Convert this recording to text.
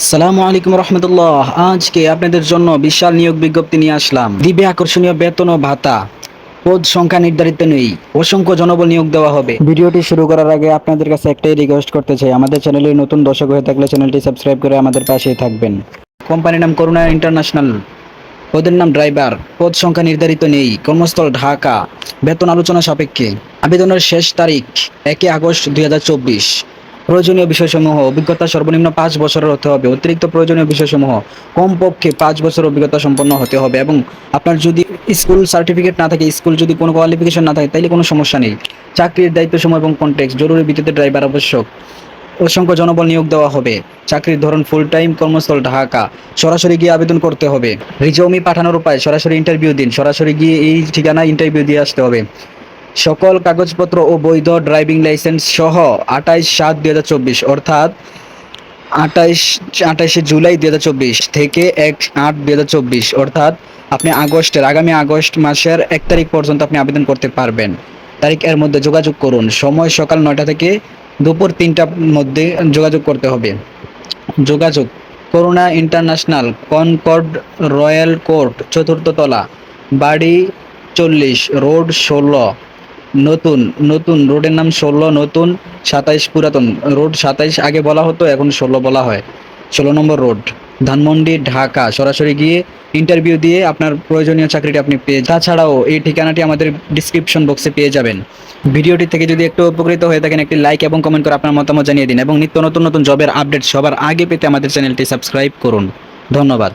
আসসালামু আলাইকুম রহমতুল্লাহ। আজকে আপনাদের জন্য বিশাল নিয়োগ বিজ্ঞপ্তি নিয়ে আসলাম। দিবে আকর্ষণীয় বেতন ও ভাতা। পদ সংখ্যা নির্ধারিত নেই। অসংখ্য জনবল নিয়োগ দেওয়া হবে। ভিডিওটি শুরু করার আগে আপনাদের কাছে একটাই রিকোয়েস্ট করতে চাই। আমাদের চ্যানেলে নতুন দর্শক হয়ে থাকলে চ্যানেলটি সাবস্ক্রাইব করে আমাদের পাশেই থাকবেন। কোম্পানির নাম করুণা ইন্টারন্যাশনাল। পদের নাম ড্রাইভার। পদ সংখ্যা নির্ধারিত নেই। কর্মস্থল ঢাকা। বেতন আলোচনা সাপেক্ষে। আবেদনের শেষ তারিখ একে আগস্ট দুই হাজার চব্বিশ। প্রয়োজনীয় বিষয়সমূহ, অভিজ্ঞতা সর্বনিম্ন পাঁচ বছরের হতে হবে। অতিরিক্ত প্রয়োজনীয় বিষয়সমূহ, কমপক্ষে পাঁচ বছর অভিজ্ঞতা সম্পন্ন হতে হবে এবং আপনার যদি স্কুল সার্টিফিকেট না থাকে, স্কুল যদি কোনো কোয়ালিফিকেশন না থাকে, তাইলে কোনো সমস্যা নেই। চাকরির দায়িত্ব সময় এবং কন্টেক্স জরুরি ভিত্তিতে ড্রাইভার আবশ্যক। অসংখ্য জনবল নিয়োগ দেওয়া হবে। চাকরির ধরন ফুল টাইম কর্মস্থল, ঢাকা। সরাসরি গিয়ে আবেদন করতে হবে। রিজমি পাঠানোর উপায়, সরাসরি ইন্টারভিউ দিন। সরাসরি গিয়ে এই ঠিকানায় ইন্টারভিউ দিয়ে আসতে হবে। সকল কাগজপত্র ও বৈধ ড্রাইভিং লাইসেন্স সহ আঠাইশ সাত দুই হাজার চব্বিশ, অর্থাৎ আঠাইশ, আঠাইশে জুলাই দুই হাজার চব্বিশ থেকে এক আট দুই হাজার চব্বিশ, অর্থাৎ আপনি আগস্টের, আগামী আগস্ট মাসের এক তারিখ পর্যন্ত আপনি আবেদন করতে পারবেন। তারিখ এর মধ্যে যোগাযোগ করুন। সময় সকাল নয়টা থেকে দুপুর তিনটার মধ্যে যোগাযোগ করতে হবে। যোগাযোগ, Karuna international concord royal court, চতুর্থ তলা, বাড়ি চল্লিশ, রোড ষোলো নতুন নতুন রোডের নাম ষোলো, নতুন সাতাইশ পুরাতন। রোড সাতাইশ আগে বলা হতো, এখন ষোলো বলা হয়। ষোলো নম্বর রোড, ধানমন্ডি, ঢাকা। সরাসরি গিয়ে ইন্টারভিউ দিয়ে আপনার প্রয়োজনীয় চাকরিটি আপনি পেয়ে তাছাড়াও এই ঠিকানাটি আমাদের ডিসক্রিপশন বক্সে পেয়ে যাবেন। ভিডিওটি থেকে যদি একটু উপকৃত হয়ে থাকেন, একটি লাইক এবং কমেন্ট করে আপনার মতামত জানিয়ে দিন এবং নিত্য নতুন নতুন জবের আপডেট সবার আগে পেতে আমাদের চ্যানেলটি সাবস্ক্রাইব করুন। ধন্যবাদ।